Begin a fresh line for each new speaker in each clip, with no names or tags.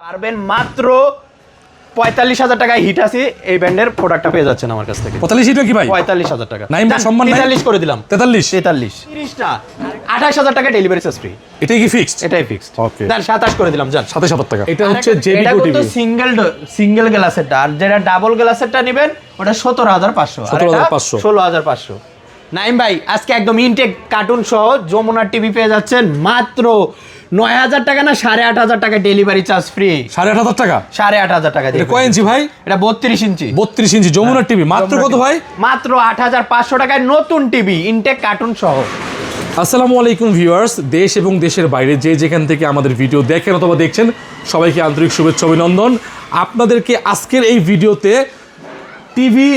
পারবেন মাত্র পঁয়তাল্লিশ হাজার টাকায় হিট আছে এই ব্র্যান্ডের প্রোডাক্টটা পেয়ে যাচ্ছেন আমার কাছ থেকে।
পঁয়তাল্লিশ এটা কি ভাই?
পঁয়তাল্লিশ হাজার টাকা।
ভাই, সম্মান
তেতাল্লিশ করে দিলাম।
তেতাল্লিশ?
তেতাল্লিশ। তিরিশটা। আঠাশ হাজার টাকা ডেলিভারি চার্জ ফ্রি
এটাই কি ফিক্সড
এটাই ফিক্সড
Okay.
দেন সাতাশ করে দিলাম যান।
সাতাশ হাজার টাকা। এটা হচ্ছে
কিন্তু
টিভি
সিঙ্গেল সিঙ্গেল গ্লাসেরটা আর যেটা ডাবল গ্লাসেরটা নেবেন ওটা সতেরো হাজার পাঁচশো।
17,500
ষোলো হাজার পাঁচশো। নাইম ভাই আজকে একদম ইনটেক কার্টুন সহ যমুনার টিভি পেয়ে যাচ্ছেন মাত্র নয় হাজার টাকা না সাড়ে আট হাজার টাকা ডেলিভারি চার্জ ফ্রি
সাড়ে আট হাজার টাকা?
সাড়ে আট হাজার টাকা
কয় ইঞ্চি ভাই?
এটা বত্রিশ ইঞ্চি।
বত্রিশ ইঞ্চি যমুনার টিভি মাত্র কত ভাই?
মাত্র আট হাজার পাঁচশো টাকায় নতুন টিভি ইনটেক কার্টুন সহ।
আসসালামু আলাইকুম ভিউয়ার্স দেশ এবং দেশের বাইরে যে যেখান থেকে আমাদের ভিডিও দেখেন অথবা দেখছেন সবাইকে আন্তরিক শুভেচ্ছা অভিনন্দন। আপনাদেরকে আজকের এই ভিডিওতে টিভি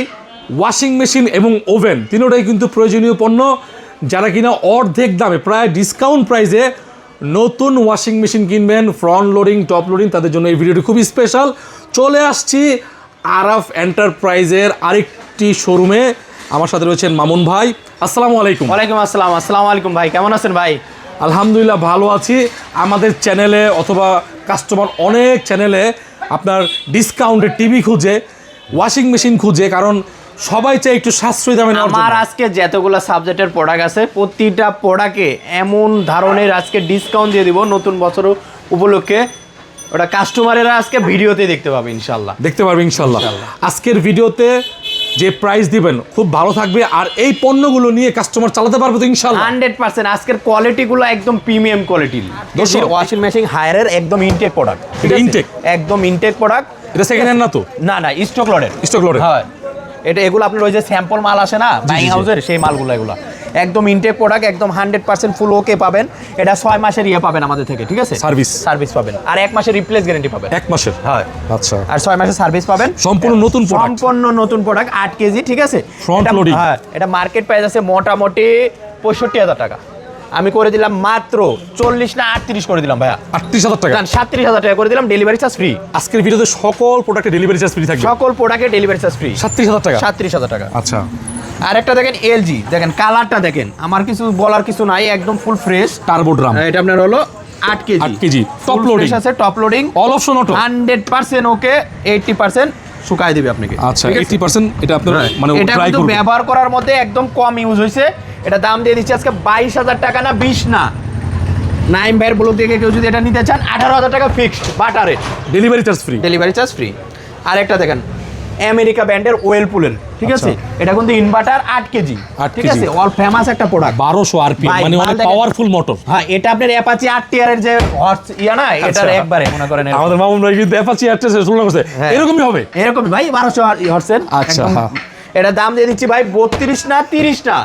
ওয়াশিং মেশিন এবং ওভেন তিনোটাই কিন্তু প্রয়োজনীয় পণ্য। যারা কিনা অর্ধেক দামে প্রায় ডিসকাউন্ট প্রাইসে নতুন ওয়াশিং মেশিন কিনবেন ফ্রন্ট লোডিং টপ লোডিং তাদের জন্য এই ভিডিওটি খুবই স্পেশাল চলে আসছি আরাফ এন্টারপ্রাইজের আরেকটি শোরুমে আমার সাথে রয়েছেন মামুন ভাই। আসসালামু আলাইকুম।
ওয়ালাইকুম আসসালাম। আসসালামু আলাইকুম ভাই। কেমন আছেন ভাই?
আলহামদুলিল্লাহ ভালো আছি। আমাদের চ্যানেলে অথবা কাস্টমার অনেক চ্যানেলে আপনার ডিসকাউন্টে টিভি খুঁজে ওয়াশিং মেশিন খুঁজে কারণ সবাই চাই একটু সাশ্রয়ী দামে
আমার আজকে যতগুলো সাবজেক্টের প্রোডাক্ট আছে প্রতিটা প্রোডাক্টে এমন ধরনের আজকে ডিসকাউন্ট দিয়ে দিব নতুন বছর উপলক্ষে। ওটা কাস্টমারেরা আজকে ভিডিওতে দেখতে পাবে ইনশাল্লাহ
দেখতে পারবে ইনশাল্লাহ। আজকের ভিডিওতে যে প্রাইস দিবেন খুব ভালো থাকবে। আর এই পণ্যগুলো নিয়ে কাস্টমার চালাতে পারবে তো
হান্ড্রেড পার্সেন্ট আজকের কোয়ালিটিগুলো একদম প্রিমিয়াম কোয়ালিটির
দর্শক।
ওয়াশিং মেশিন হায়ারের একদম ইনটেক প্রোডাক্ট
এটা intake?
একদম ইনটেক প্রোডাক্ট
এটা সেকেন্ড হ্যান্ড না তো?
না না স্টক লডের
স্টক লোডে
হয়। এটা এগুলো আপনার ওই যে স্যাম্পল মাল আসে না বাইং হাউসের সেই মালগুলো এগুলো। একদম ইনটেক প্রোডাক্ট একদম হান্ড্রেড পার্সেন্ট ফুল ওকে পাবেন। এটা ছয় মাসের ইয়ে পাবেন আমাদের থেকে ঠিক আছে?
সার্ভিস
সার্ভিস পাবেন। আর এক মাসের রিপ্লেস গ্যারেন্টি পাবেন।
এক মাসের
হয়।
আচ্ছা।
আর ছয় মাসের সার্ভিস পাবেন।
সম্পূর্ণ নতুন
সম্পূর্ণ নতুন প্রোডাক্ট আট কেজি ঠিক আছে? হ্যাঁ এটা মার্কেট প্রাইস আছে মোটামুটি পঁয়ষট্টি হাজার টাকা। আমি করে দিলাম মাত্র চল্লিশ না আটত্রিশ করে দিলাম ভাইয়া।
আটত্রিশ হাজার টাকা।
সাতত্রিশ হাজার টাকা করে দিলাম ডেলিভারি চার্জ ফ্রি
আজকের ভিডিওতে সকল প্রোডাক্টে ডেলিভারি চার্জ ফ্রি থাকবে।
সকল প্রোডাক্টে ডেলিভারি চার্জ ফ্রি
সাতত্রিশ হাজার টাকা।
সাতত্রিশ হাজার টাকা।
আচ্ছা।
আরেকটা দেখেন এলজি দেখেন কালারটা দেখেন। আমার কিছু বলার কিছু নাই একদম ফুল ফ্রেশ
টার্বো ড্রাম
এটা আপনার হলো আট কেজি।
8 kg, top loading।
আছে top loading
all option auto
hundred percent okay eighty percent শুকাই দিবে আপনাকে।
আচ্ছা
ঠিক আছে?
এইটি পার্সেন্ট এটা আপনার মানে
এটা কিন্তু ব্যবহার করার মধ্যে একদম কম ইউজ হয়েছে এটা দাম দিয়ে দিচ্ছি আজকে বাইশ হাজার টাকা না বিশ না। নাইম ভাইয়ের ব্লক থেকে কেউ যদি এটা নিতে চান আঠারো হাজার টাকা fixed বাটারে
delivery charge free
delivery charge free আরেকটা দেখেন আমেরিকা ব্যান্ডের ওয়েলপুলের ঠিক আছে?
আচ্ছা।
এটা কিন্তু ইনভার্টার আট কেজি ঠিক আছে? অল ফেমাস একটা প্রোডাক্ট
বারোশো আরপিএম
ভাই,
মানে অনেক পাওয়ারফুল মোটর
হ্যাঁ এটা আপনার অ্যাপাচি আট টিয়ারের যে হর্স ইয়া না এটার
আচ্ছা।
একবারে মনে করেন
আমাদের মামুন ভাই কিন্তু অ্যাপাচি আটটা তুলনা করছে।
হ্যাঁ।
এরকমই হবে?
এরকমই ভাই বারোশো হর্সের
আচ্ছা।
এটা দাম দিয়ে দিচ্ছি ভাই বত্রিশ না তিরিশ না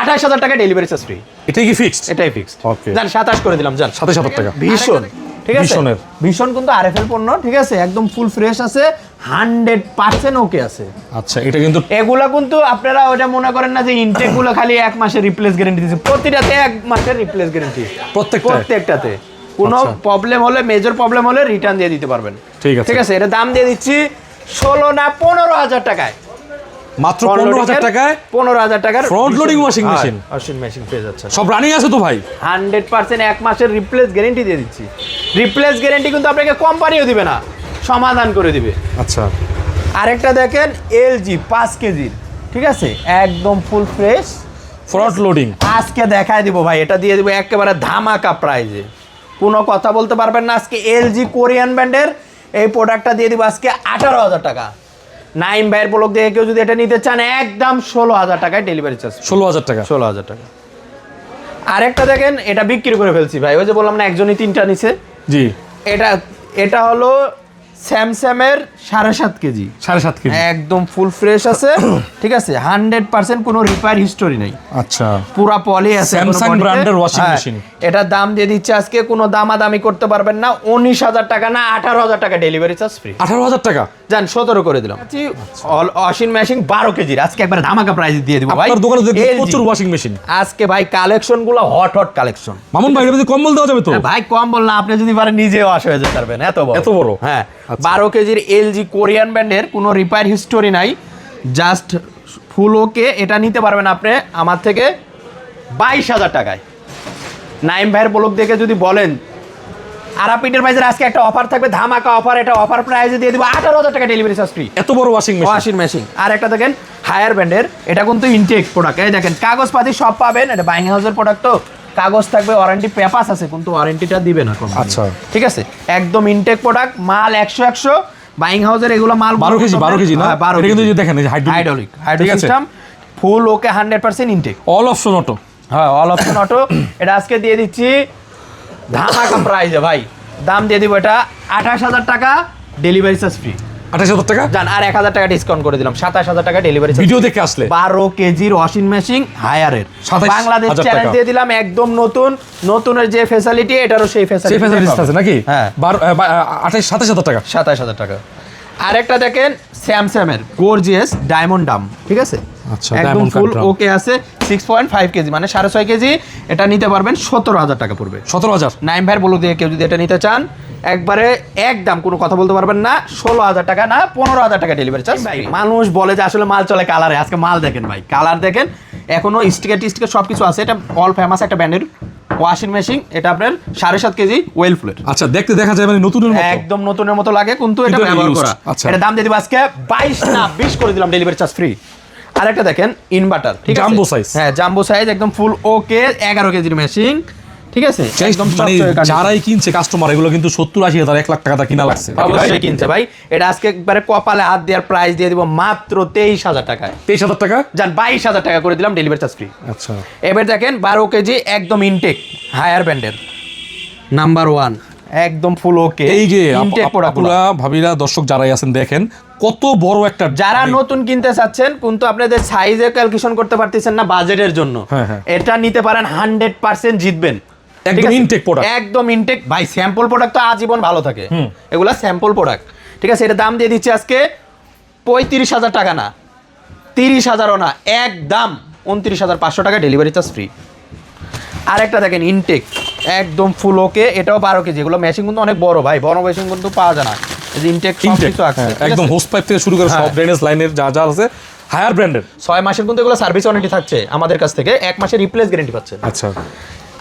আঠাশ হাজার টাকা ডেলিভারি চার্জ ফ্রি
এটাই কি ফিক্সড
এটাই ফিক্স
Okay.
যান সাতাশ করে দিলাম যান
সাতাশ হাজার টাকা।
ভীষণ। ঠিক আছে?
ভীষণের।
ভীষণ কিন্তু আরএফএল পণ্য ঠিক আছে? একদম ফুল ফ্রেশ আছে হান্ড্রেড পার্সেন্ট ওকে আছে।
আচ্ছা এটা কিন্তু
এগুলা কিন্তু আপনারা ওটা মনে করেন না যে ইনটেকগুলো খালি এক মাসের রিপ্লেস গ্যারেন্টি দিচ্ছে। প্রতিটাতে এক মাসের রিপ্লেস গ্যারেন্টি
প্রত্যেকটা
প্রত্যেকটাতে। কোনো
আচ্ছা।
প্রবলেম হলে মেজর প্রবলেম হলে রিটার্ন দিয়ে দিতে পারবেন।
ঠিক আছে।
ঠিক আছে? এটা দাম দিয়ে দিচ্ছি ষোলো না পনেরো হাজার টাকায়।
মাত্র পনেরো হাজার টাকায়
পনেরো হাজার টাকার
Front loading washing machine।
Washing machine পেয়ে যাচ্ছে।
সব রানিং আছে তো ভাই?
হান্ড্রেড পার্সেন্ট এক মাসের রিপ্লেস গ্যারেন্টি দিয়ে দিচ্ছি। রিপ্লেস গ্যারেন্টি কিন্তু আপনাকে কোম্পানিও দিবে না সমাধান করে দিবে।
আচ্ছা।
আরেকটা দেখেন এলজি পাঁচ কেজির ঠিক আছে? একদম ফুল ফ্রেশ
ফ্রন্ট লোডিং
আজকে দেখায় দিব ভাই এটা দিয়ে দিব একেবারে ধামাকা প্রাইজে কোনো কথা বলতে পারবেন না আজকে এলজি কোরিয়ান ব্র্যান্ডের এই প্রোডাক্টটা দিয়ে দিব আজকে আঠারো হাজার টাকা। নাইম ভাইয়ের ব্লক দিয়ে কেউ যদি এটা নিতে চান একদম ষোলো হাজার টাকায় ডেলিভারি চার্জ
ষোলো হাজার টাকা?
ষোলো হাজার টাকা। আরেকটা দেখেন এটা বিক্রি করে ফেলছি ভাই। ওই যে বললাম না একজনই তিনটা নিছে।
জি।
এটা এটা হলো স্যামসামের সাড়ে সাত কেজি।
সাড়ে সাত কেজি?
একদম ফুল ফ্রেশ আছে। ঠিক আছে? হান্ড্রেড পার্সেন্ট কোনো রিপেয়ার হিস্টোরি নেই।
আচ্ছা।
পুরা পলি আছে কোনো
brand এর washing
হ্যাঁ,
machine।
এটার দাম দিয়ে দিচ্ছে আজকে কোনো দামাদামি করতে পারবেন না। উনিশ হাজার টাকা না আঠারো হাজার টাকা ডেলিভারি চার্জ ফ্রি
আঠারো হাজার টাকা?
যান সতেরো করে দিলাম। ওয়াশিং মেশিন বারো কেজির আজকে একবার ধামাকা প্রাইস দিয়ে দিব ভাই।
দোকানে প্রচুর ওয়াশিং মেশিন
আজকে ভাই কালেকশনগুলো হট হট কালেকশন
মামুন ভাই মধ্যে কম্বল দেওয়া যাবে তো?
ভাই কম বল না আপনি যদি পারেন নিজে ওয়াশ হয়ে যেতে পারবেন এত বড়।
এত বড়?
হ্যাঁ
আচ্ছা।
বারো কেজির এলজি কোরিয়ান ব্র্যান্ডের কোনো রিপেয়ার হিস্টোরি নাই। জাস্ট ফুল ওকে এটা নিতে পারবেন আপনি আমার থেকে বাইশ হাজার টাকায়। নাইম ভাইয়ের ব্লক দেখে যদি বলেন আরাপিটের প্রাইসের আজকে একটা অফার থাকবে ধামাকা অফার এটা অফার প্রাইসে দিয়ে দিব আঠারো হাজার টাকা ডেলিভারি চার্জ ফ্রি
এত বড় ওয়াশিং মেশিন
ওয়াশিং মেশিন আর একটা দেখেন হায়ার ব্র্যান্ডের এটা কিন্তু ইনটেক প্রোডাক্ট এই দেখেন কাগজপাতি সব পাবেন এটা বাইং হাউসের প্রোডাক্ট তো। কাগজ থাকবে ওয়ারেন্টি পেপাস আছে কিন্তু ওয়ারেন্টিটা দিবে না।
আচ্ছা।
ঠিক আছে? একদম ইনটেক প্রোডাক্ট মাল একশো একশো বাইং হাউসের এগুলো মাল
বারো কেজি বারো কেজি না?
হ্যাঁ, বারো
কিন্তু দেখেন hydraulic
hydraulic system full okay hundred percent intact
all option auto
হ্যাঁ অল অপশন অটো এটা আজকে দিয়ে দিচ্ছি ধামাকা প্রাইজে ভাই। দাম দিয়ে দিব এটা আঠাশ হাজার টাকা ডেলিভারি চার্জ ফ্রি
আঠাশ হাজার টাকা?
জান আর এক হাজার টাকা ডিসকাউন্ট করে দিলাম। সাতাশ হাজার টাকা ডেলিভারি
ভিডিও দেখে আসলে।
বারো কেজির ওয়াশিং মেশিন হায়ারের বাংলাদেশ। চ্যালেঞ্জ দিয়ে দিলাম একদম নতুন নতুনের যে ফেসিলিটি এটারও সেই ফেসিলিটি
আছে নাকি?
হ্যাঁ।
বারো আঠাশ সাতাশ হাজার টাকা।
সাতাশ হাজার টাকা। আরেকটা দেখেন স্যামসাংয়ের গোর্জিয়াস ডায়মন্ড ডাম ঠিক আছে? একদম ফুল ওকে আছে সিক্স পয়েন্ট ফাইভ কেজি মানে সাড়ে ছয় কেজি এটা নিতে পারবেন সতেরো হাজার টাকা পড়বে।
সতেরো হাজার?
নাইম ভাইয়ের বলে দিয়ে কেউ যদি এটা নিতে চান একবারে একদম কোনো কথা বলতে পারবেন না ষোলো হাজার টাকা না পনেরো হাজার টাকা ডেলিভারি চার্জ মানুষ বলে যে আসলে মাল চলে কালারে আজকে মাল দেখেন ভাই কালার দেখেন। এখনও স্টিকার টিস্টিকার সব কিছু আছে এটা অল ফেমাস একটা ব্র্যান্ডের ওয়াশিং মেশিন এটা আপনার সাড়ে সাত কেজি ওয়েল ফুলের
আচ্ছা দেখতে দেখা যায় মানে নতুনের মতো।
একদম নতুনের মতো লাগে কিন্তু এটা ব্যবহার করা।
আচ্ছা।
এটা দাম দিয়ে দিব আজকে বাইশ না বিশ করে দিলাম ডেলিভারি চার্জ ফ্রি আরেকটা দেখেন ইনভার্টার ঠিক আছে?
Jumbo size।
হ্যাঁ জাম্বো সাইজ একদম ফুল ওকে এগারো কেজির মেশিন ঠিক আছে? একদম
মানে যারাই কিনছে কাস্টমার এগুলো কিন্তু সত্তর আশি হাজার এক লাখ টাকা কিনা লাগছে।
অবশ্যই কিনছে ভাই। এটা আজকে একবারে কপালে হাত দেওয়ার প্রাইস দিয়ে দিব মাত্র তেইশ হাজার টাকায়।
তেইশ হাজার টাকা?
যান বাইশ হাজার টাকা করে দিলাম ডেলিভারি চার্জ ফ্রি
আচ্ছা।
এবার দেখেন বারো কেজি একদম ইনটেক হায়ার ব্যান্ডের নাম্বার ওয়ান একদম ফুল ওকে
এই যে আপ-
ইনটেক
আপ-
প্রোডাক্ট
আপুরা ভাবিরা দর্শক যারাই আছেন দেখেন কত বড় একটা
যারা নতুন কিনতে চাচ্ছেন কিন্তু আপনাদের সাইজে ক্যালকুলেশন করতে পারতেছেন না বাজেটের জন্য।
হ্যাঁ, হ্যাঁ।
এটা নিতে পারেন হান্ড্রেড পার্সেন্ট জিতবেন।
একদম
আছে?
প্রোডাক্ট
একদম ইনটেক ভাই স্যাম্পল প্রোডাক্ট তো আজীবন ভালো থাকে। এগুলা স্যাম্পল প্রোডাক্ট ঠিক আছে? এটা দাম দিয়ে দিচ্ছি আজকে পঁয়ত্রিশ হাজার টাকা না। তিরিশ হাজারও না একদম। উনত্রিশ হাজার পাঁচশো টাকা ডেলিভারি চার্জ ফ্রি আরেকটা দেখেন ইনটেক একদম ফুল ওকে এটাও বারো কেজি। এগুলো মেশিন কিন্তু অনেক বড় ভাই বড় মেশিন কিন্তু পাওয়া যায় না। ইনটেক কিছু আছে
হ্যাঁ, একদম হোস পাইপ থেকে শুরু করে সব
হ্যাঁ।
ড্রেনেজ লাইনের যা যা আছে হায়ার ব্র্যান্ডের
ছয় মাসের কিন্তু এগুলো সার্ভিস ওয়ারেন্টি থাকছে আমাদের কাছ থেকে এক মাসের রিপ্লেস গ্যারেন্টি পাচ্ছেন।
আচ্ছা।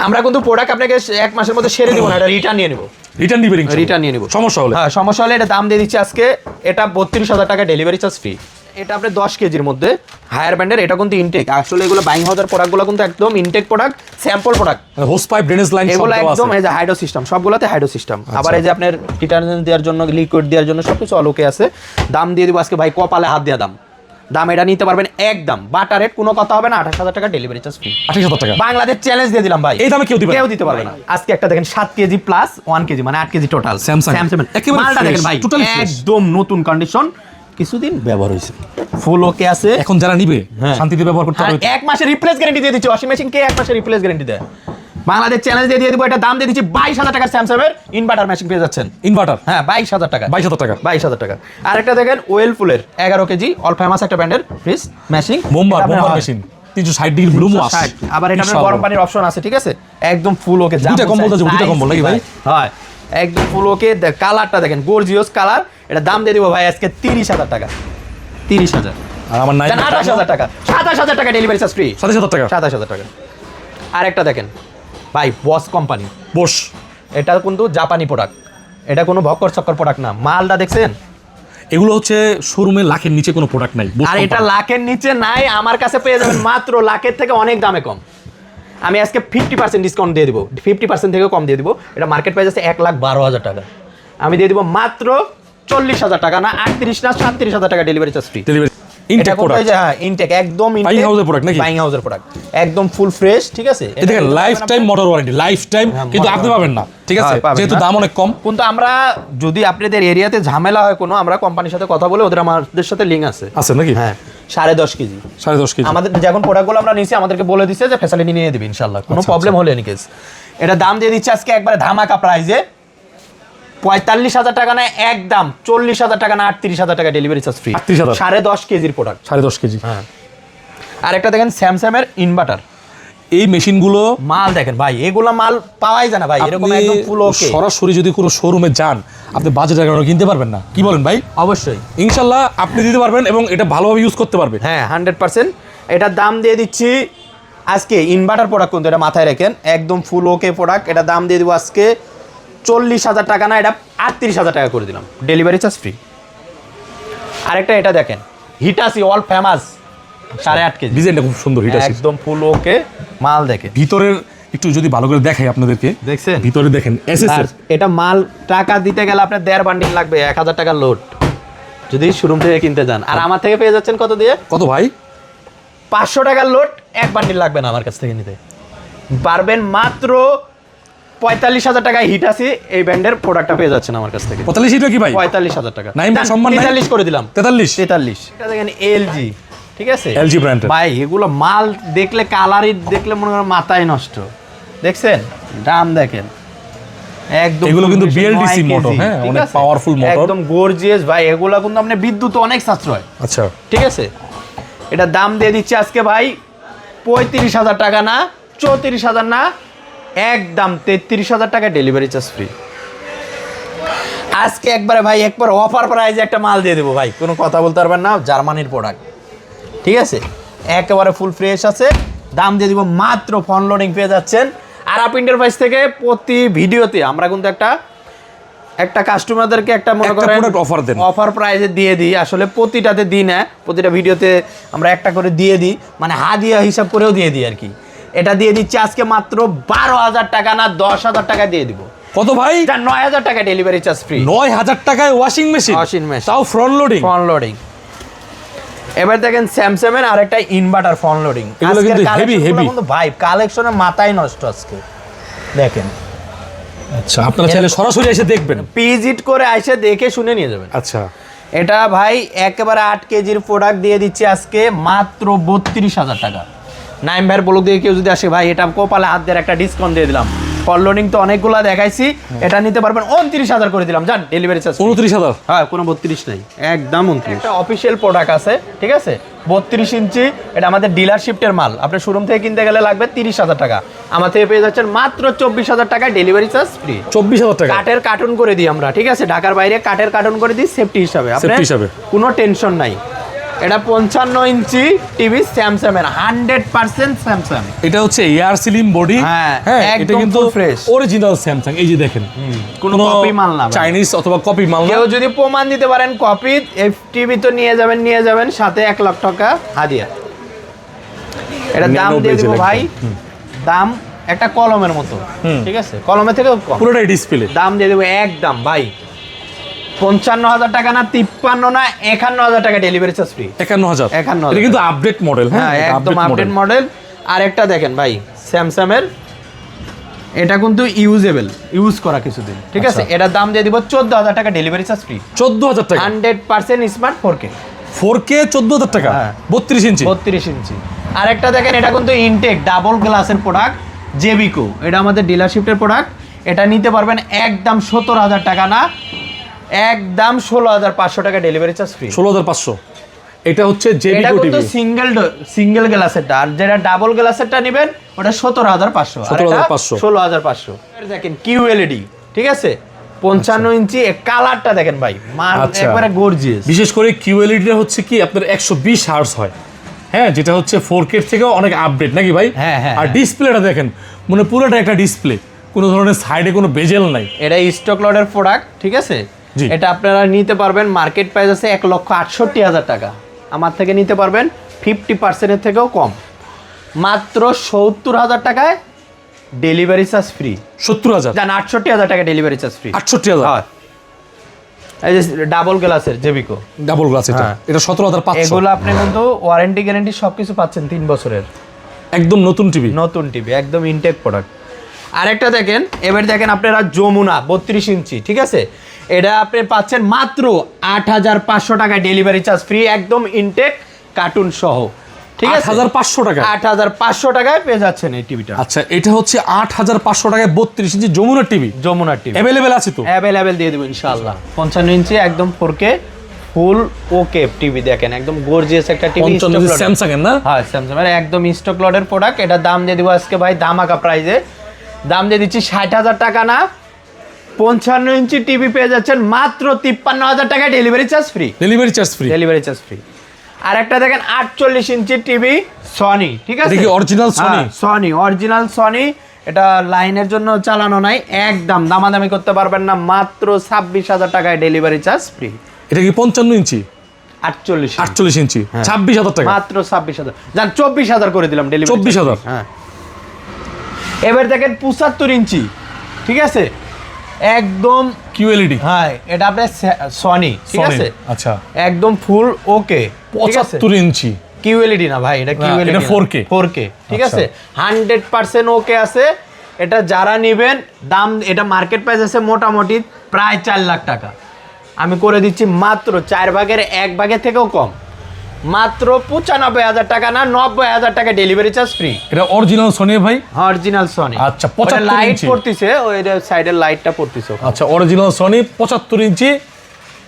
আমরা কিন্তু প্রোডাক্ট আপনাকে এক মাসের মধ্যে সেরে দিব না এটা রিটার্ন নিয়ে নিব।
রিটার্ন
রিটার্ন নিয়ে নিব।
সমস্যা হলে।
হ্যাঁ সমস্যা হলে এটা দাম দিয়ে দিচ্ছি আজকে এটা বত্রিশ হাজার টাকা ডেলিভারি চার্জ ফ্রি এটা আপনি দশ কেজির মধ্যে। হায়ার ব্র্যান্ডের এটা কিন্তু ইনটেক আসলে এগুলো বাইং হাউজার প্রোডাক্টগুলো কিন্তু একদম intact product sample product
hose pipe drainage line
এগুলো একদম এই যে হাইড্রো সিস্টেম সবগুলোতে হাইড্রো সিস্টেম আবার এই যে আপনার ডিটারজেন্ট দেওয়ার জন্য লিকুইড দেওয়ার জন্য সব কিছু অলোকে আছে। দাম দিয়ে দিব আজকে ভাই কপালে হাত দেওয়া দাম। দাম এটা নিতে পারবেন একদম। বাটার রেট কোনো কথা হবে না আঠাশ হাজার টাকা ডেলিভারি চার্জ ফ্রি
আঠাশ হাজার টাকা?
বাংলাদেশ চ্যালেঞ্জ দিয়ে দিলাম ভাই।
এই দামে কেউ দিবে
কেউ দিতে পারবে না। আজকে একটা দেখেন সাত কেজি প্লাস ওয়ান কেজি মানে আট কেজি টোটাল।
একেবারে
মালটা দেখেন ভাই। একদম নতুন কন্ডিশন কিছুদিন ব্যবহার হয়েছে। ফুল ওকে আছে।
এখন যারা নিবে
হ্যাঁ।
শান্তিতে ব্যবহার করতে
আর
পারবে।
এক মাসের রিপ্লেস গ্যারেন্টি দিয়ে দিচ্ছি। ওয়াশিং মেশিন কে এক মাসের রিপ্লেস গ্যারেন্টি দেয়। বাংলাদেশ চ্যালেঞ্জ দিয়ে দিয়ে দিব এটা দাম দিয়ে দিচ্ছি বাইশ হাজার টাকার স্যামসাং এর ইনভার্টার মেশিন পেয়ে যাচ্ছেন।
ইনভার্টার
হ্যাঁ বাইশ হাজার টাকা।
বাইশ হাজার টাকা।
বাইশ হাজার টাকা। আরেকটা দেখেন ওয়েল ফুলের এগারো কেজি অল ফেমাস একটা ব্র্যান্ডের ফ্রিজ মেশিন
মোমবার মোমবার মেশিন তিনশো ষাট ডিগ্রি ব্লুমো আছে
আবার এটা আপনার গরম পানির অপশন আছে ঠিক আছে? একদম ফুল ওকে
দুইটা কম্বল কম্বল নাকি ভাই?
হয়। একদম ফুল ওকে কালারটা দেখেন গর্জিয়াস কালার এটা দাম দিয়ে দিব ভাই আজকে তিরিশ হাজার টাকা। তিরিশ হাজার।
আর আমার নাই
আঠাশ হাজার টাকা। সাতাশ হাজার টাকা ডেলিভারি চার্জ ফ্রি
সাতাশ হাজার টাকা।
সাতাশ হাজার টাকা। আরেকটা দেখেন। ভাই বস কোম্পানি
বস
এটা কিন্তু জাপানি প্রোডাক্ট এটা কোনো ভক্কর চক্কর প্রোডাক্ট না। মালটা দেখছেন?
এগুলো হচ্ছে শোরুমে লাখের নিচে কোনো প্রোডাক্ট নাই।
আর এটা লাখের নিচে নাই আমার কাছে পেয়ে যাবেন মাত্র লাখের থেকে অনেক দামে কম। আমি আজকে ফিফটি পার্সেন্ট ডিসকাউন্ট দিয়ে দিব। ফিফটি পার্সেন্ট থেকেও কম দিয়ে দিব। এটা মার্কেট প্রাইস আছে এক লাখ বারো হাজার টাকা। আমি দিয়ে দিব মাত্র চল্লিশ হাজার টাকা না আটত্রিশ না সাতত্রিশ হাজার টাকা delivery charge free
delivery intact product
হ্যাঁ ইনটেক একদম
Buying house এর নাকি?
বাইং হাউসের প্রোডাক্ট একদম ফুল ফ্রেশ ঠিক আছে?
দেখেন life time motor warranty life time কিন্তু আপনি পাবেন না ঠিক আছে? যেহেতু দাম অনেক কম।
কিন্তু আমরা যদি আপনাদের এরিয়াতে ঝামেলা হয় কোনো আমরা কোম্পানির সাথে কথা বলে ওদের আমাদের সাথে লিঙ্ক আছে।
আছে নাকি?
হ্যাঁ সাড়ে দশ কেজি।
সাড়ে দশ কেজি।
আমাদের যখন প্রোডাক্টগুলো আমরা নিয়েছি আমাদেরকে বলে দিচ্ছে যে ফ্যাসিলিটি নিয়ে দিবে ইনশাল্লাহ। কোনো
আচ্ছা,
প্রবলেম হলে এটা দাম দিয়ে দিচ্ছে আজকে একবারে ধামাকা প্রাইজে পঁয়তাল্লিশ হাজার টাকা না একদম চল্লিশ হাজার টাকা না আটত্রিশ হাজার টাকা ডেলিভারি চার্জ ফ্রি
38,000
সাড়ে দশ কেজির প্রোডাক্ট
সাড়ে দশ কেজি।
হ্যাঁ। আর একটা দেখেন স্যামসাংয়ের ইনভার্টার
এই মেশিনগুলো
মাল দেখেন ভাই এগুলা মাল পাওয়াই যায় না ভাই এরকম একদম ফুল ওকে
সরাসরি যদি কোনো শোরুমে যান আপনি বাজেটের কারণে কিনতে পারবেন না। কি বলেন ভাই?
অবশ্যই।
ইনশাল্লাহ আপনি দিতে পারবেন এবং এটা ভালোভাবে ইউজ করতে পারবেন।
হ্যাঁ হান্ড্রেড পার্সেন্ট এটার দাম দিয়ে দিচ্ছি আজকে ইনভার্টার প্রোডাক্ট কিন্তু এটা মাথায় রাখেন একদম ফুল ওকে প্রোডাক্ট এটা দাম দিয়ে দেবো আজকে চল্লিশ হাজার টাকা না এটা আটত্রিশ হাজার টাকা করে দিলাম। ডেলিভারি চার্জ ফ্রি আরেকটা এটা দেখেন হিটাসি অল ফেমাস সাড়ে আট কেজি।
ডিজাইনটা খুব সুন্দর হিট আছে
একদম ফুল ওকে মাল দেখেন।
ভিতরের একটু যদি ভালো করে দেখাই আপনাদেরকে
দেখছেন?
ভিতরে দেখেন
এটা মাল টাকা দিতে গেলে আপনার দেড় বান্ডিল লাগবে এক হাজার টাকার লোড যদি শোরুম থেকে কিনতে যান। আর আমার থেকে পেয়ে যাচ্ছেন কত দিয়ে?
কত ভাই?
পাঁচশো টাকার লোড এক বান্ডিল লাগবে না আমার কাছ থেকে নিতে। পারবেন মাত্র পঁয়তাল্লিশ হাজার টাকায় হিট আছে এই ব্র্যান্ডের প্রোডাক্টটা পেয়ে যাচ্ছেন আমার কাছ থেকে।
পঁয়তাল্লিশ এটা কি ভাই?
পঁয়তাল্লিশ হাজার টাকা।
নাইম সম্মান
তেতাল্লিশ করে দিলাম।
তেতাল্লিশ?
তেতাল্লিশ। এটা দেখেন এলজি ঠিক আছে?
LG ব্র্যান্ডের
ভাই এগুলো মাল দেখলে কালারই দেখলে মনে করেন মাথায় নষ্ট। দেখছেন? দাম দেখেন। একদম
এগুলো কিন্তু
নয়
মোটর, হ্যাঁ, অনেক
আছে?
মোটর।
একদম গর্জিয়াস ভাই এগুলো কিন্তু আপনি বিদ্যুৎ অনেক সাশ্রয়।
আচ্ছা।
ঠিক আছে? এটা দাম দিয়ে দিচ্ছি আজকে ভাই পঁয়ত্রিশ হাজার টাকা না চৌত্রিশ হাজার না একদম তেত্রিশ হাজার টাকা ডেলিভারি চার্জ ফ্রি আজকে একবারে ভাই একবার অফার প্রাইজে একটা মাল দিয়ে দেবো ভাই কোনো কথা বলতে পারবেন না জার্মানির প্রোডাক্ট ঠিক আছে? একেবারে ফুল ফ্রেশ আছে। দাম দিয়ে দিব মাত্র ফোন লোডিং পেয়ে যাচ্ছেন। আর আপ ইন্টারপ্রাইজ থেকে প্রতি ভিডিওতে আমরা কিন্তু একটা একটা কাস্টমারদেরকে একটা মনে করেন
অফার দেন।
অফার প্রাইজে দিয়ে দিই। আসলে প্রতিটাতে দিই না প্রতিটা ভিডিওতে আমরা একটা করে দিয়ে দিই। মানে হাদিয়া হিসাব করেও দিয়ে দিই আর কি। এটা দিয়ে দিচ্ছি আজকে মাত্র বারো হাজার টাকা না দশ হাজার টাকা দিয়ে দিব।
কত ভাই?
এটা নয় হাজার টাকা ডেলিভারি চার্জ ফ্রি
নয় হাজার টাকায় ওয়াশিং মেশিন
ওয়াশিং মেশিন
তাও ফ্রন্ট লোডিং
ফোন লোডিং এবার দেখেন স্যামসাং এর আরেকটা ইনভার্টার ফোন লোডিং
এগুলো কিন্তু heavy, heavy।
ভাই কালেকশনের মাথায় নষ্ট আজকে। দেখেন।
আচ্ছা আপনারা চাইলে সরাসরি এসে দেখবেন।
পিজিট করে আইসে দেখে শুনে নিয়ে যাবেন।
আচ্ছা।
এটা ভাই একেবারে আট কেজির প্রোডাক্ট দিয়ে দিচ্ছি আজকে মাত্র বত্রিশ হাজার টাকা। নাইম ভাইয়ের বলুক দিয়ে কেউ যদি আসে ভাই এটা কপালে হাত দিয়ে একটা ডিসকাউন্ট দিয়ে দিলাম। কল লোডিং তো অনেকগুলা দেখাইছি। এটা নিতে পারবেন উনত্রিশ হাজার করে দিলাম। জান ডেলিভারি চার্জ
উনত্রিশ হাজার?
হ্যাঁ কোনো বত্রিশ নেই একদম উনত্রিশ একটা অফিসিয়াল প্রোডাক্ট আছে ঠিক আছে? বত্রিশ ইঞ্চি এটা আমাদের ডিলারশিপের মাল। আপনি শোরুম থেকে কিনতে গেলে লাগবে তিরিশ হাজার টাকা। আমার থেকে পেয়ে যাচ্ছেন মাত্র চব্বিশ হাজার টাকায় ডেলিভারি চার্জ ফ্রি
চব্বিশ হাজার টাকা?
কাঠের কার্টুন করে দিই আমরা ঠিক আছে? ঢাকার বাইরে কাঠের কার্টুন করে দিই সেফটি হিসাবে। আপনার
হিসাবে।
কোনো টেনশন নাই। এটা পঞ্চান্ন ইঞ্চি টিভি স্যামসাং এর হান্ড্রেড পার্সেন্ট স্যামসাং
এটা হচ্ছে এয়ার সিলিম বডি
হ্যাঁ,
এটা কিন্তু
fresh।
অরিজিনাল স্যামসাং এই যে দেখেন।
কোনো copy মাল না
চাইনিজ অথবা কপি মাল না।
কেউ যদি প্রমাণ দিতে পারেন কপি এই টিভি তো নিয়ে যাবেন নিয়ে যাবেন সাথে এক লাখ টাকা হাদিয়া। এটা দাম দিয়ে দিব ভাই। দাম একটা কলমের মতো ঠিক আছে? কলমের কম।
পুরোটাই ডিসপ্লে
দাম দিয়ে দেবো একদম ভাই। পঞ্চান্ন হাজার টাকা না তিপ্পান্ন না একান্ন হাজার টাকা ডেলিভারি চার্জ ফ্রি
একান্ন হাজার
51,000
এটা কিন্তু আপডেট মডেল
হ্যাঁ?
হ্যাঁ
একদম আপডেট মডেল আর একটা দেখেন ভাই স্যামসাং এর এটা কিন্তু ইউজেবল ইউজ করা কিছুদিন ঠিক আছে?
আচ্ছা।
এটার দাম দিয়ে দিব চোদ্দ হাজার টাকা ডেলিভারি চার্জ ফ্রি
চোদ্দ হাজার টাকা?
Hundred percent smart four K
four K চোদ্দ হাজার টাকা?
হ্যাঁ।
বত্রিশ ইঞ্চি?
বত্রিশ ইঞ্চি। আর একটা দেখেন এটা কিন্তু ইনটেক ডাবল গ্লাসের প্রোডাক্ট জেবিকো এটা আমাদের ডিলারশিপের প্রোডাক্ট এটা নিতে পারবেন একদম সত্তর হাজার টাকা না একদম ষোলো হাজার পাঁচশো টাকা ডেলিভারি চার্জ ফ্রি
ষোলো হাজার পাঁচশো। এটা হচ্ছে টিভি
সিঙ্গেল সিঙ্গেল গ্লাসেরটা আর যেটা ডাবল গ্লাসেরটা নেবেন ওটা সতেরো হাজার পাঁচশো।
17,500
ষোলো হাজার পাঁচশো। দেখেন কিউ এলইডি ঠিক আছে? পঞ্চান্ন ইঞ্চি কালারটা দেখেন ভাই মান
আচ্ছা।
একবারে গর্জিয়াস
বিশেষ করে কিউএলইডিটা হচ্ছে কি আপনার একশো বিশ হার্স হয়। হ্যাঁ যেটা হচ্ছে ফোর কে থেকেও অনেক আপডেট নাকি ভাই?
হ্যাঁ, হ্যাঁ,
আর
হ্যাঁ।
ডিসপ্লেটা দেখেন মানে পুরোটা একটা ডিসপ্লে কোনো ধরনের সাইডে কোনো বেজেল নাই।
এটা স্টক লটের প্রোডাক্ট ঠিক আছে। এটা আপনারা নিতে পারবেন মার্কেট প্রাইস আছে এক লক্ষ আটষট্টি হাজার টাকা। আমার থেকে নিতে পারবেন ফিফটি পার্সেন্টের থেকেও কম। মাত্র সত্তর হাজার টাকায় ডেলিভারি চার্জ ফ্রি
সত্তর হাজার?
জান আটষট্টি হাজার টাকা ডেলিভারি চার্জ ফ্রি
আটষট্টি হাজার?
হয়। এই যে ডাবল গ্লাসের জেবিকো
ডাবল গ্লাস এটা?
হ্যাঁ।
এটা সতেরো হাজার পাঁচশো।
এগুলো আপনি কিন্তু ওয়ারেন্টি গ্যারেন্টি সব কিছু পাচ্ছেন তিন বছরের।
একদম নতুন টিভি
নতুন টিভি একদম ইনটেক প্রোডাক্ট আরেকটা দেখেন এবার দেখেন আপনারা যমুনা বত্রিশ ইঞ্চি ঠিক আছে? এটা আপনি পাচ্ছেন মাত্র আট হাজার পাঁচশো টাকা ডেলিভারি চার্জ ফ্রি একদম ইনটেক কার্টুন সহ। ঠিক আছে?
হাজার পাঁচশো টাকা
আট হাজার পাঁচশো টাকায় পেয়ে যাচ্ছেন এই টিভিটা
আচ্ছা এটা হচ্ছে আট হাজার পাঁচশো টাকায় বত্রিশ ইঞ্চি যমুনার টিভি
যমুনার টিভি
অ্যাভেলেবেল আছে তো?
অ্যাভেলেবেল দিয়ে দেবো ইনশাআল্লাহ। পঞ্চান্ন ইঞ্চি একদম ফোর কে ফুল ওকে টিভি দেখেন একদম গর্জিয়াস একটা টিভি
স্যামসাং এর না?
হ্যাঁ স্যামসাং এর একদম স্টক লটের প্রোডাক্ট এটা দাম দিয়ে দিব আজকে ভাই দামাকা প্রাইজে দাম দিয়ে দিচ্ছি ষাট হাজার টাকা না। পঞ্চান্ন ইঞ্চি টিভি পেয়ে যাচ্ছেন মাত্র তিপ্পান্ন হাজার টাকা delivery charge free
delivery charge free
delivery charge free আর একটা দেখেন আটচল্লিশ ইঞ্চি টিভি সনি ঠিক আছে?
কি original
সনি অরিজিনাল সনি এটা লাইনের জন্য চালানো নাই একদম দামাদামি করতে পারবেন না মাত্র ছাব্বিশ হাজার টাকায় ডেলিভারি চার্জ ফ্রি
এটা কি পঞ্চান্ন ইঞ্চি?
আটচল্লিশ।
আটচল্লিশ ইঞ্চি। ছাব্বিশ হাজার টাকা।
মাত্র ছাব্বিশ হাজার। যান চব্বিশ হাজার করে দিলাম ডেলিভারি
24,000
হ্যাঁ। এবার দেখেন পঁচাত্তর ইঞ্চি ঠিক আছে? একদম
কিউএলইডি
হ্যাঁ এটা আপনার সনি ঠিক আছে?
আচ্ছা।
একদম ফুল ওকে
পঁচাত্তর ইঞ্চি।
কিউএলইডি না ভাই এটা কিউএলইডি
এটা 4K
4K ঠিক
আচ্ছা।
আছে? হান্ড্রেড পার্সেন্ট ওকে আছে। এটা যারা নেবেন দাম এটা মার্কেট প্রাইস আছে মোটামুটি প্রায় চার লাখ টাকা। আমি করে দিচ্ছি মাত্র চার ভাগের এক ভাগের থেকেও কম। মাত্র পঁচানব্বই হাজার টাকা না নব্বই হাজার টাকা ডেলিভারি চার্জ ফ্রি
এটা অরিজিনাল সোনি ভাই?
অরিজিনাল সনি
আচ্ছা, 75
লাইট
পড়তেছে
পড়তিছে ওই সাইডের লাইটটা পড়তেছে
আচ্ছা অরিজিনাল সোনি পঁচাত্তর ইঞ্চি।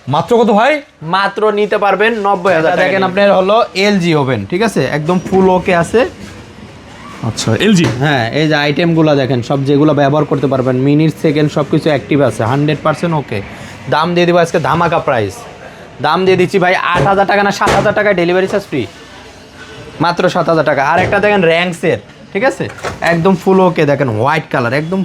মাত্র কত ভাই?
মাত্র নিতে পারবেন নব্বই হাজার দেখেন আপনার হলো এলজি ওভেন ঠিক আছে? একদম ফুল ওকে আছে।
আচ্ছা এলজি
হ্যাঁ এই যে আইটেমগুলো দেখেন সব যেগুলো ব্যবহার করতে পারবেন মিনিট সেকেন্ড সব কিছু অ্যাক্টিভ আছে হান্ড্রেড পার্সেন্ট ওকে দাম দিয়ে দিব আজকে ধামাকা প্রাইস দাম দিয়ে দিচ্ছি ভাই আট হাজার টাকা না সাত হাজার টাকা ডেলিভারি চার্জ ফ্রি মাত্র সাত হাজার টাকা। আর একটা দেখেন র্যাঙ্কসের ঠিক আছে? একদম ফুল ওকে দেখেন হোয়াইট কালার একদম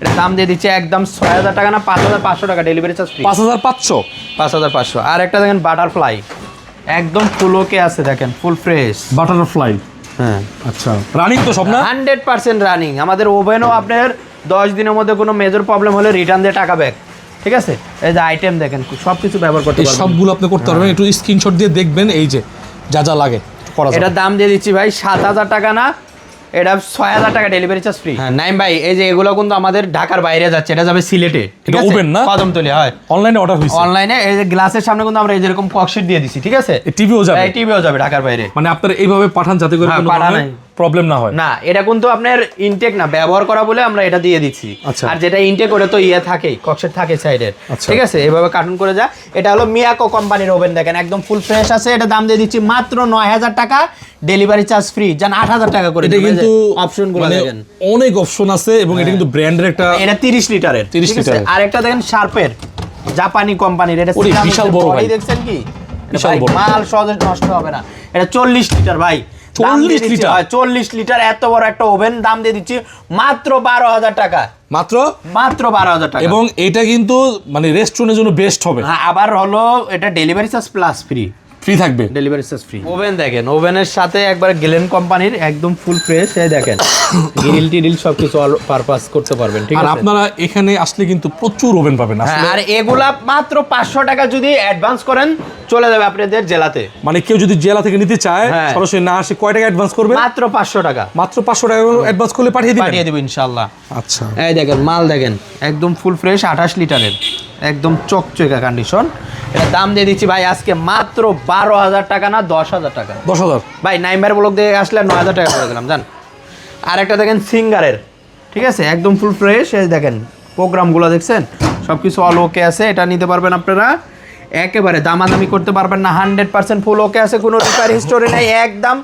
এটা দাম দিয়ে দিচ্ছে একদম ছয় হাজার টাকা না পাঁচ হাজার পাঁচশো টাকা ডেলিভারি চার্জ ফ্রি
পাঁচ হাজার পাঁচশো?
পাঁচ হাজার পাঁচশো। আর একটা দেখেন বাটারফ্লাই একদম ফুল ওকে আছে দেখেন ফুল ফ্রেশ
বাটারফ্লাই
হ্যাঁ।
আচ্ছা রানিং তো সব না?
হান্ড্রেড পার্সেন্ট রানিং আমাদের ওভেনও আপনার দশ দিনের মধ্যে কোনো মেজর প্রবলেম হলে রিটার্ন দিয়ে টাকা ব্যাক ঠিক আছে? এই যে আইটেম দেখেন সব কিছু ব্যবহার করতে পারবেন।
সবগুলো আপনি করতে পারবেন। একটু স্ক্রিনশট দিয়ে দেখবেন এই যে যা যা লাগে
এটার দাম দিয়ে দিচ্ছি ভাই সাত হাজার টাকা না এটা ছয় হাজার টাকা ডেলিভারি চার্জ ফ্রি হ্যাঁ নাইম ভাই এই যে এগুলো কিন্তু আমাদের ঢাকার বাইরে যাচ্ছে এটা যাবে সিলেটে
এটা oven না?
কদমতলি হয়।
অনলাইনে অর্ডার হয়েছে।
অনলাইনে এই যে গ্লাসের সামনে কিন্তু আমরা এই যেরকম ককশিট দিয়ে দিছি ঠিক আছে?
টিভিও যাবে।
এই টিভিও যাবে ঢাকার বাইরে।
মানে আপনারা এইভাবে পাঠান যাতে করে
হ্যাঁ,
কোনো
পাঠানোই।
প্রবলেম না হয়।
না এটা কিন্তু আপনার ইনটেক না ব্যবহার করা বলে আমরা এটা দিয়ে দিচ্ছি।
আচ্ছা।
আর যেটা ইনটেক ওটা তো ইয়ে থাকেই কক্সের থাকে সাইডের
আচ্ছা।
ঠিক আছে? এভাবে কার্টুন করে যা। এটা হলো মিয়াকো কোম্পানির ওভেন দেখেন একদম ফুল ফ্রেশ আছে। এটা দাম দিয়ে দিচ্ছি মাত্র নয় হাজার টাকা। ডেলিভারি চার্জ ফ্রি যান আট হাজার টাকা করে
এটা কিন্তু
অপশনগুলো
মানে
দেখেন।
অনেক অপশন আছে এবং এটা কিন্তু ব্র্যান্ডের একটা
এটা তিরিশ লিটারের।
30
ঠিক আছে?
লিটারের।
আর একটা দেখেন শার্পের জাপানি কোম্পানির এটা
বিশাল বড় ভাই।
দেখছেন কি?
বিশাল বড়।
মাল সহজে নষ্ট হবে না। এটা চল্লিশ লিটার ভাই। দাম দিয়ে
40
দিচ্ছি,
লিটার?
চল্লিশ লিটার এত বড় একটা ওভেন দাম দিয়ে দিচ্ছি মাত্র বারো হাজার টাকা।
মাত্র?
মাত্র বারো হাজার টাকা।
এবং এটা কিন্তু মানে রেস্টুরেন্টের জন্য বেস্ট হবে।
হ্যাঁ, আবার হলো এটা delivery charge plus free
free থাকবে।
ডেলিভারি চার্জ ফ্রি ওভেন দেখেন ওভেনের সাথে একবার গেলেন কোম্পানির একদম ফুল ফ্রেশ এই দেখেন। গ্রিল টিরিল সব কিছু অল পারপাস করতে পারবেন ঠিক আছে?
আর আপনারা এখানে আসলে কিন্তু প্রচুর ওভেন পাবেন।
হ্যাঁ,
আসলে
আর এগুলা মাত্র পাঁচশো টাকা যদি অ্যাডভান্স করেন চলে যাবে আপনাদের জেলাতে।
মানে কেউ যদি জেলা থেকে নিতে চায়
হ্যাঁ।
সরাসরি না আসে কয় টাকা অ্যাডভান্স করবে
মাত্র পাঁচশো টাকা।
মাত্র পাঁচশো টাকা অ্যাডভান্স করলে পাঠিয়ে দিবেন?
পাঠিয়ে দেবো ইনশাল্লাহ
আচ্ছা।
এই দেখেন মাল দেখেন একদম ফুল ফ্রেশ আঠাশ লিটারের। একদম চকচকা কন্ডিশন এটা দাম দিয়ে দিচ্ছি ভাই আজকে মাত্র বারো হাজার টাকা না দশ হাজার টাকা।
দশ হাজার।
ভাই নাইম্বার ব্লক দিয়ে আসলে নয় হাজার টাকা করে দিলাম জান। আর একটা দেখেন সিঙ্গারের ঠিক আছে? একদম ফুল ফ্রেশ এই দেখেন প্রোগ্রামগুলো দেখছেন? সব কিছু অল ওকে আছে এটা নিতে পারবেন আপনারা। একেবারে দামাদামি করতে পারবেন না হান্ড্রেড পার্সেন্ট ফুল ওকে আছে কোনো রিপেয়ার হিস্টোরি নেই একদম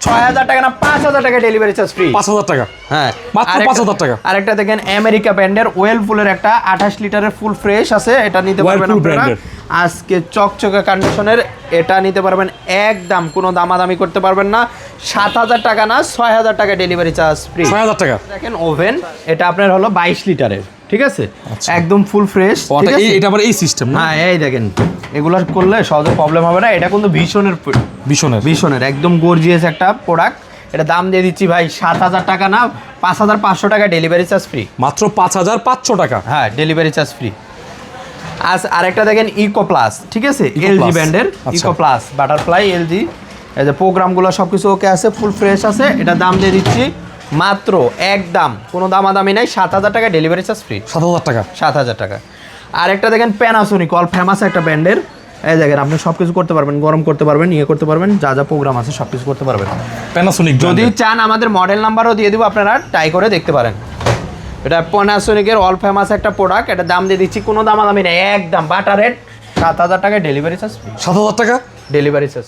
ছয় হাজার টাকা না পাঁচ হাজার টাকা ডেলিভারি চার্জ ফ্রি
পাঁচ হাজার টাকা।
হ্যাঁ।
মাত্র
আরেকটা-
5,000 টাকা।
আরেকটা দেখেন আমেরিকা ব্র্যান্ডের ওয়েল ফুলের একটা আঠাশ লিটারের ফুল ফ্রেশ আছে এটা নিতে পারবেন আপনারা। আজকে চকচকে কন্ডিশনের এটা নিতে পারবেন একদম কোনো দামাদামি করতে পারবেন না। সাত হাজার টাকা না ছয় হাজার টাকা ডেলিভারি চার্জ ফ্রি
ছয় হাজার টাকা।
দেখেন ওভেন এটা আপনার হলো বাইশ লিটারের। ঠিক আছে?
আচ্ছা।
একদম ফুল ফ্রেশ
এটা আবার এই সিস্টেম না?
হ্যাঁ এই দেখেন এগুলো করলে সহজে প্রবলেম হবে না। এটা কিন্তু ভীষণের
ভীষণের।
ভীষণের একদম গর্জিয়াস একটা প্রোডাক্ট এটা দাম দিয়ে দিচ্ছি ভাই সাত হাজার টাকা না পাঁচ হাজার পাঁচশো টাকা ডেলিভারি চার্জ ফ্রি
মাত্র পাঁচ হাজার পাঁচশো টাকা।
হ্যাঁ ডেলিভারি চার্জ ফ্রি আজ আরেকটা দেখেন ইকো প্লাস ঠিক আছে? এলজি ব্র্যান্ডের। ইকো প্লাস বাটারফ্লাই এলজি এই যে প্রোগ্রামগুলো সব কিছু ওকে আছে ফুল ফ্রেশ আছে। এটা দাম দিয়ে দিচ্ছি মাত্র একদম কোনো দামাদামি নাই সাত হাজার টাকা ডেলিভারি চার্জ ফ্রি
সাত হাজার টাকা।
সাত হাজার টাকা। আরেকটা দেখেন প্যানাসোনিক অল ফেমাস একটা ব্র্যান্ডের। এই দেখেন আপনি সব কিছু করতে পারবেন গরম করতে পারবেন ইয়ে করতে পারবেন যা যা প্রোগ্রাম আছে সব কিছু করতে পারবেন।
প্যানাসোনিক
যদি চান আমাদের মডেল নাম্বারও দিয়ে দেবো আপনারা ট্রাই করে দেখতে পারেন। এটা প্যানাসোনিকের অল ফেমাস একটা প্রোডাক্ট এটা দাম দিয়ে দিচ্ছি কোনো দামাদামি নেই একদম বাটার রেট সাত হাজার টাকা ডেলিভারি চার্জ
সাত হাজার টাকা?
Delivery charge